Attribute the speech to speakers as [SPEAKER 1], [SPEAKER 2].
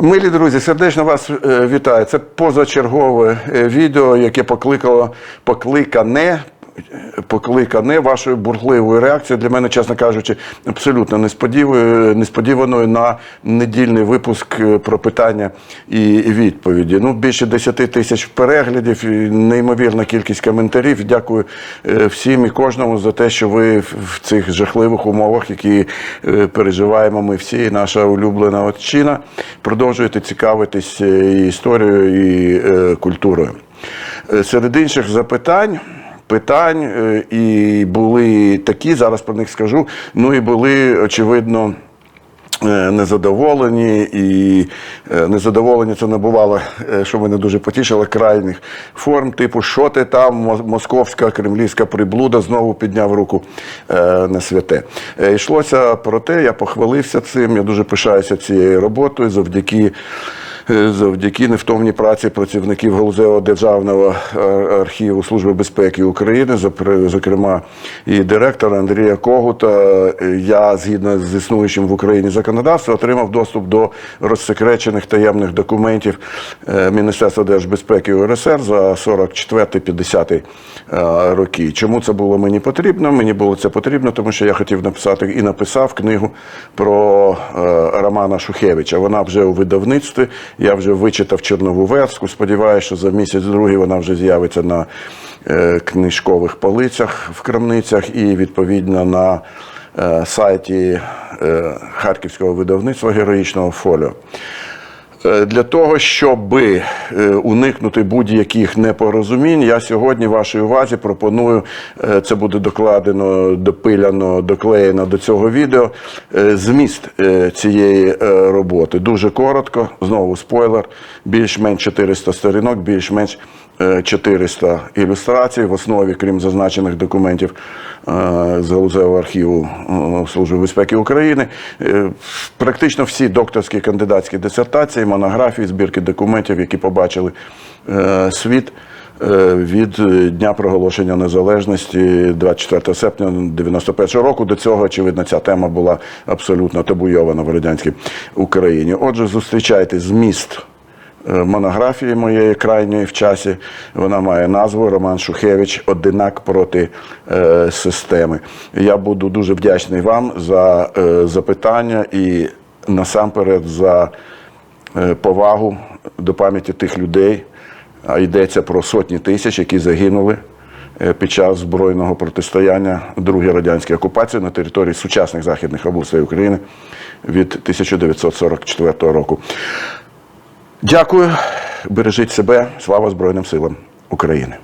[SPEAKER 1] Милі друзі, сердечно вас е, вітаю. Це позачергове е, відео, яке покликало покликане. Покликане вашою бурхливою реакцією для мене, чесно кажучи, абсолютно несподіваною, на недільний випуск е, про питання і відповіді. Ну, більше 10 тисяч переглядів, неймовірна кількість коментарів. Дякую е, всім і кожному за те, що ви в цих жахливих умовах, які е, переживаємо ми всі, і наша улюблена отчина, продовжуєте цікавитись і історією і культурою. Серед інших запитань. Питань е, і були такі, зараз про них скажу. Ну і були, очевидно, е, незадоволені, і е, незадоволені це не бувало, е, що мене дуже потішило, крайніх форм, типу, що ти там, московська кремлівська приблуда, знову підняв руку на святе. Йшлося про те, я похвалився цим, я дуже пишаюся цією роботою завдяки. Е, Завдяки невтомній праці працівників Галузевого державного е, архіву Служби безпеки України, зокр- зокрема і директора Андрія Когута, е, я згідно з існуючим в Україні законодавством отримав доступ до розсекречених таємних документів Міністерства держбезпеки УРСР за 44-50 е, роки. Чому це було мені потрібно? Мені було це потрібно, тому що я хотів написати і написав книгу про Романа Шухевича. Вона вже у видавництві. Я вже вичитав чорнову верску. Сподіваюся, що за місяць-другий вона вже з'явиться на е, книжкових полицях в крамницях і відповідно на е, сайті е, Харківського видавництва героїчного фоліо. Е, Для того, щоб е, уникнути будь-яких непорозумінь, я сьогодні вашій увазі пропоную, е, це буде докладено, допиляно, доклеєно до цього відео, зміст цієї роботи. Дуже коротко, знову спойлер, більш-менш 400 сторінок, більш-менш е, 400 ілюстрацій в основі, крім зазначених документів з галузевого архіву е, Служби безпеки України. Е, Практично всі докторські кандидатські дисертації, монографії, збірки документів, які побачили е, світ. е, Від е, дня проголошення незалежності 24 серпня 91 року до цього, очевидно, ця тема була абсолютно табуйована в радянській Україні. Отже, зустрічайте зміст е, монографії моєї крайньої в часі. Вона має назву Роман Шухевич Одинак проти е, системи. Я буду дуже вдячний вам за е, запитання і насамперед за е, повагу до пам'яті тих людей. А йдеться про сотні тисяч, які загинули е, під час збройного протистояння другій радянській окупації на території сучасних західних областей України від 1944 року. Дякую, бережіть себе, слава Збройним силам України.